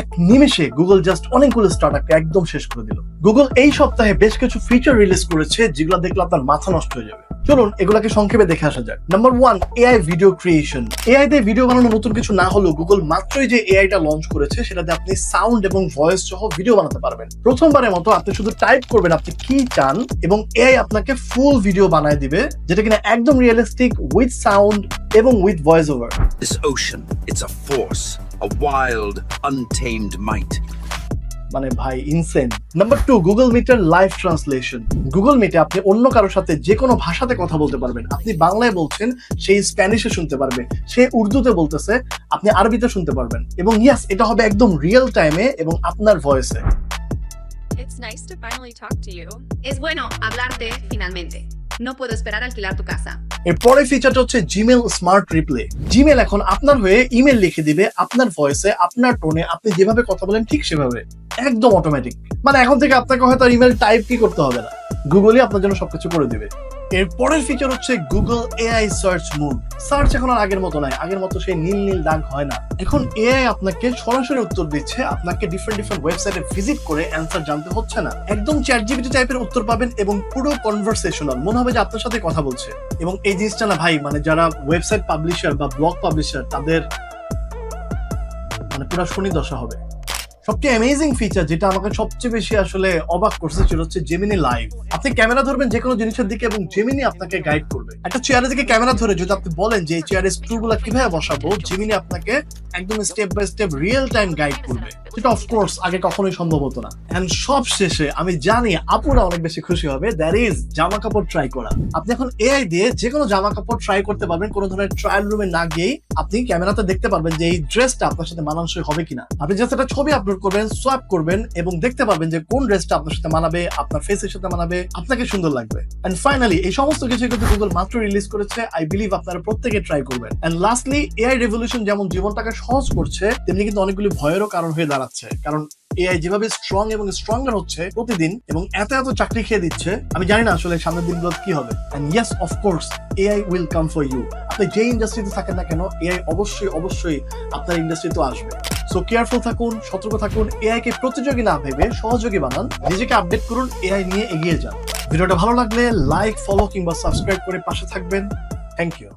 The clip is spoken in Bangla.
এক নিমেষে গুগল জাস্ট অনেকগুলো স্টার্টআপকে একদম শেষ করে দিল। গুগল এই সপ্তাহে বেশ কিছু ফিচার রিলিজ করেছে যেগুলো দেখলে আপনার মাথা নষ্ট হয়ে যাবে। চলুন এগুলাকে সংক্ষেপে দেখে আসা যাক। Number one AI video creation AI দিয়ে ভিডিও বানানো নতুন কিছু না হলেও গুগল মাত্রই যে এআইটা লঞ্চ করেছে সেটাতে আপনি সাউন্ড এবং ভয়েস সহ ভিডিও বানাতে পারবেন। প্রথমবারের মতো আপনি শুধু টাইপ করবেন আপনি কি চান এবং এআই আপনাকে ফুল ভিডিও বানায় দিবে যেটা কিনা একদম রিয়েলিস্টিক উইথ সাউন্ড এবং with voice over This ocean, it's a a wild, untamed might. মানে ভাই ইনসেন নাম্বার টু গুগল মিটের লাইভ ট্রান্সলেশন গুগল মিটে আপনি অন্য কারোর সাথে যে কোনো ভাষাতে কথা বলতে পারবেন আপনি বাংলায় বলছেন সেই স্প্যানিশে শুনতে পারবে সে উর্দুতে বলতেছে আপনি আরবিতে শুনতে পারবেন এবং ইয়াস এটা হবে একদম রিয়েল টাইমে এবং আপনার ভয়েসে It's nice to finally talk to you. Es bueno hablarte finalmente. No puedo esperar alquilar tu casa. এর পরের ফিচারটা হচ্ছে জিমেল স্মার্ট রিপ্লে জিমেল এখন আপনার হয়ে ইমেল লিখে দিবে, আপনার ভয়েসে আপনার টোনে আপনি যেভাবে কথা বলেন ঠিক সেভাবে। একদম অটোমেটিক মানে এখন থেকে আপনাকে হয়তো ইমেল টাইপ কি করতে হবে না। গুগলই আপনার জন্য সবকিছু করে দিবে। এর পরের ফিচার হচ্ছে Google AI search mode search এখন আর আগের মতো নাই। আগের মতো সেই নীল নীল দাগ হয় না। এখন এআই আপনাকে সরাসরি উত্তর দিচ্ছে। আপনাকে ডিফারেন্ট ডিফারেন্ট ওয়েবসাইটে ভিজিট করে অ্যান্সার জানতে হচ্ছে না। একদম চ্যাট জিপিটি টাইপের উত্তর পাবেন এবং পুরো কনভারসেশনাল মনে হবে যে আপনার সাথে কথা বলছে। এবং এই জিনিসটা না ভাই মানে যারা ওয়েবসাইট পাবলিশার বা ব্লগ পাবলিশার তাদের মানে পুরো শনি দশা হবে। সবচেয়ে অ্যামেজিং ফিচার যেটা আমাকে সবচেয়ে বেশি আসলে অবাক করছে সেটা হচ্ছে জেমিনি লাইভ আপনি ক্যামেরা ধরবেন যে কোনো জিনিসের দিকে এবং জেমিনি আপনাকে গাইড করবে। একটা চেয়ারের দিকে ক্যামেরা ধরে যদি আপনি বলেন যে এই চেয়ারের স্ক্রু গুলা কীভাবে বসাবো জেমিনি আপনাকে একদম step by step real time guide করবে। যেটা অফকোর্স আগে কখনোই সম্ভব হতো না। এন্ড সব শেষে আমি জানি আপুরা অনেক বেশি খুশি হবে দ্যাট ইজ জামা কাপড় ট্রাই করা। আপনি এখন এআই দিয়ে যে কোনো জামা কাপড় ট্রাই করতে পারবেন, কোনো ধরনের ট্রায়াল রুমে না গিয়েই আপনি ক্যামেরাতে দেখতে পারবেন যে এই ড্রেসটা আপনার সাথে মানানসই হবে কিনা। আপনি জাস্ট একটা ছবি আপলোড করবেন সোয়াপ করবেন এবং দেখতে পারবেন যে কোন ড্রেসটা আপনার সাথে মানাবে, আপনার ফেসের সাথে মানাবে, আপনাকে সুন্দর লাগবে। এন্ড ফাইনালি এই সমস্ত কিছু কিন্তু গুগল মাত্র রিলিজ করেছে। আই বিলিভ আপনারা প্রত্যেকে ট্রাই করবেন। এন্ড লাস্টলি এআই রেভলিউশন যেমন জীবনটাকে সহজ করছে, তেমনি কিন্তু অনেকগুলি ভয়েরও কারণ হয়ে দাঁড়াচ্ছে। কারণ এআই যেভাবে স্ট্রং এবং স্ট্রঙ্গার হচ্ছে প্রতিদিন এবং এত এত চাকরি খেয়ে দিচ্ছে, আমি জানি না আসলে সামনের দিনগুলো কি হবে। And yes of course AI will come for you আপনি যে ইন্ডাস্ট্রিতে থাকেন না কেন এআই অবশ্যই অবশ্যই আপনার ইন্ডাস্ট্রিতে আসবে। সো কেয়ারফুল থাকুন, সতর্ক থাকুন এআই কে প্রতিযোগী না ভেবে সহযোগী বানান, নিজেকে আপডেট করুন এআই নিয়ে এগিয়ে যান। ভিডিওটা ভালো লাগলে লাইক ফলো কিংবা সাবস্ক্রাইব করে পাশে থাকবেন। Thank you